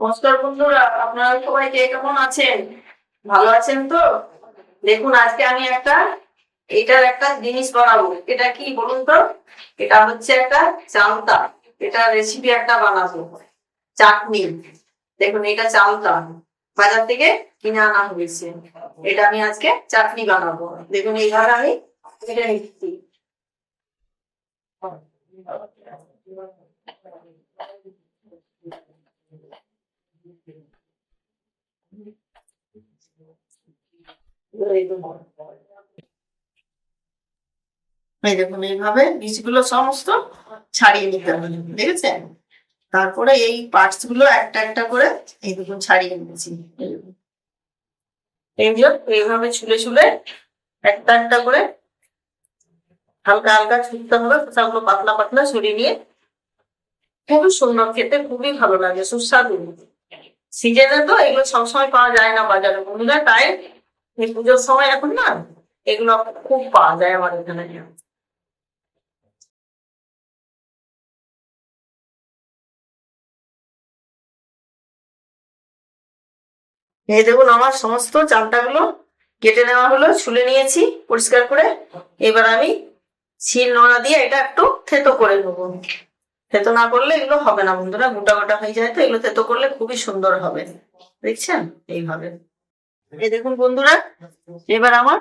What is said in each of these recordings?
নমস্কার বন্ধুরা, আপনারা সবাই কে কেমন আছেন? ভালো আছেন তো? দেখুন, আজকে আমি একটা, এটার একটা জিনিস বানাবো। এটা কি বলুন তো? এটা হচ্ছে একটা চালতা এটা রেসিপি একটা বানাবো। চাটনি। দেখুন, এটা চালতা বাজার থেকে কিনে আনা হয়েছে। এটা আমি আজকে চাটনি বানাবো। দেখুন, এইভাবে আমি কেটে নিচ্ছি। দেখুন, এইভাবে বীজগুলো সমস্ত ছাড়িয়ে নিতে হবে, দেখেছেন? তারপরে এই পার্টসগুলো একটা একটা করে এই দেখুন, ছাড়িয়ে নিয়েছি। এইভাবে ছুলে ছুলে একটা একটা করে হালকা হালকা ছুলতে হবে খোসাগুলো পাতলা পাতলা ছড়িয়ে নিয়ে খুবই সুন্দর, খেতে খুবই ভালো লাগে, সুস্বাদু। সিজনে তো এগুলো সবসময় পাওয়া যায় না বাজারে, বন্ধুরা, তাই এই পুজোর সময় এখন না এগুলো খুব পাওয়া যায় আমার এখানে। এই দেখুন আমার সমস্ত চালটাগুলো কেটে নেওয়া হলো, ছুলে নিয়েছি পরিষ্কার করে। এবার আমি শিল নোড়া দিয়ে এটা একটু থেতো করে নেব। থেতো না করলে এগুলো হবে না বন্ধুরা, গোটা গোটা হয়ে যায় তো, এগুলো থেতো করলে খুবই সুন্দর হবে। দেখছেন? এইভাবে। এই দেখুন বন্ধুরা, এবার আমার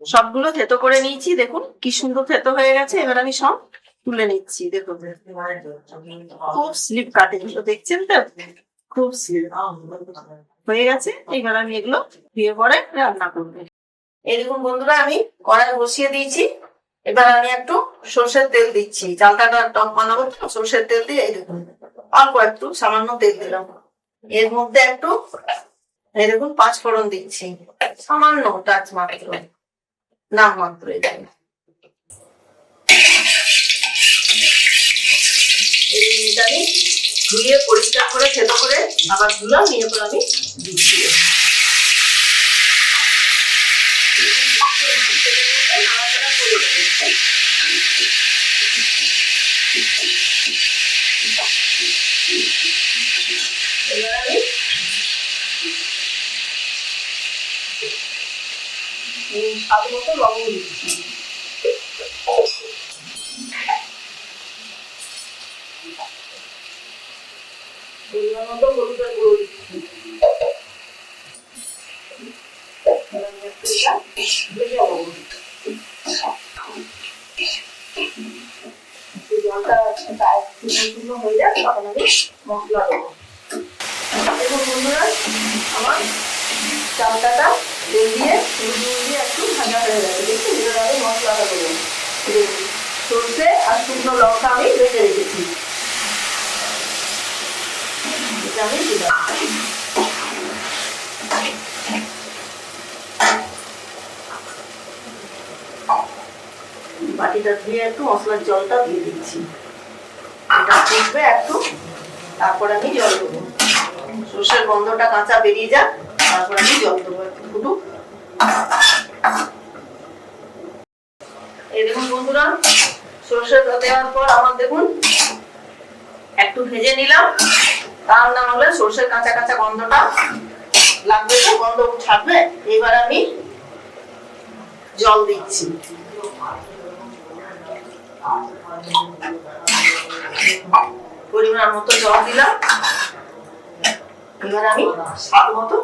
সবগুলো থেতো করে নিয়েছি, দেখুন কি সুন্দর থেতো হয়ে গেছে, এবার আমি সব তুলে নিচ্ছি, দেখুন। খুব স্লিপ কাটে দেখছেন তো? খুব স্লিপ হয়ে গেছে, এবার আমি এগুলো দিয়ে পরে রান্না করব। এই দেখুন বন্ধুরা, আমি কড়াই বসিয়ে দিয়েছি, এবার আমি একটু সর্ষের তেল দিচ্ছি চালটাটা টক বানাবো সর্ষের তেল দিয়ে এই দেখুন, অল্প একটু সামান্য তেল দিলাম। এর মধ্যে একটু এই দেখুন, পাঁচ ফোড়ন দিচ্ছি সামান্য টাচ মাত্র। নাম মাত্র। আমি ধুয়ে পরিষ্কার করে থেতো করে আবার নিয়ে আমি দিচ্ছি এই স্বাদ মতো লবণ দিচ্ছি হয়ে যাক তখন আমি মশলা দেবো। দেখুন বন্ধুরা আমার চালটাটা তেল দিয়ে নুন দিয়ে একটু ভাজা হয়ে গেছে। দেখুন এবার মশলাটা দেবো সর্ষে আর শুকনো লঙ্কা আমি ভেজে রেখেছি। বাটিটা ধুয়ে একটু মশলার জলটা দিয়ে দিচ্ছি। এটা ফুটবে একটু, তারপর আমি জল দেবো। সর্ষের গন্ধটা কাঁচা বেরিয়ে যাক। তারপর আমি জল দেবো একটু এই দেখুন বন্ধুরা সর্ষে দেওয়ার পর আমার দেখুন, একটু ভেজে নিলাম। তার না হলে সর্ষের কাঁচা কাঁচা গন্ধটা। লাগবে তো, গন্ধ ছাড়বে? এবার আমি জল দিচ্ছি। পরিমাণ মতো জল দিলাম। এবার আমি স্বাদ মতো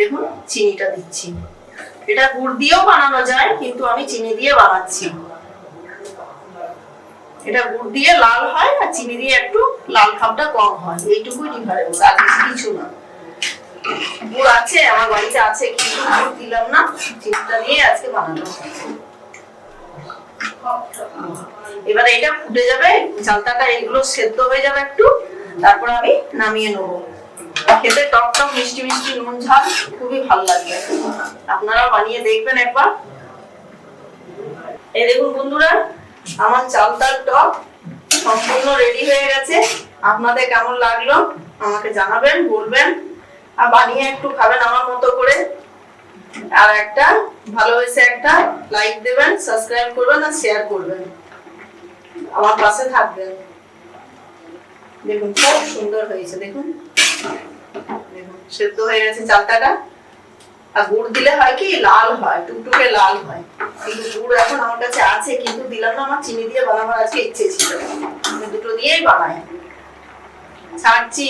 দেখুন, চিনিটা দিচ্ছি। এটা গুড় দিয়েও বানানো যায়, কিন্তু আমি চিনি দিয়ে বানাচ্ছি। এটা গুড় দিয়ে লাল হয় আর চিনি দিয়ে একটু লাল খাপটা কম হয়। এইটুকুই ডিফারেন্স আর কিছু না। গুড় আছে, আমার বাড়িতে আছে, কিন্তু গুড় দিলাম না। চিনিটা দিয়ে আজকে বানানো এবারে এটা ফুটে যাবে চালটাটা এগুলো সেদ্ধ হয়ে যাবে একটু। তারপর আমি নামিয়ে নেব। খেতে টক টক মিষ্টি মিষ্টি নুন ঝাল খুবই ভালো লাগবে আপনারাও বানিয়ে দেখবেন একবার। এই দেখুন বন্ধুরা আমার চালতার টক সম্পূর্ণ রেডি হয়ে গেছে। আপনাদের কেমন লাগল আমাকে জানাবেন বলবেন। আর বানিয়ে একটু খাবেন আমার মতো করে। আর একটা ভালো হয়েছে একটা লাইক দেবেন সাবস্ক্রাইব করবেন আর শেয়ার করবেন। আমার পাশে থাকবেন। দেখুন খুব সুন্দর হয়েছে দেখুন, সেদ্ধ হয়ে গেছে চালটাটা। আর গুড় দিলে হয় কি, লাল হয়, টুকটুকে লাল হয়। কিন্তু গুড় এখন আমার কাছে আছে, কিন্তু দিলাম না, আমার চিনি দিয়ে বানাবার আজকে ইচ্ছে ছিল। দুটো দিয়েই বানাই। ছাড়ছি।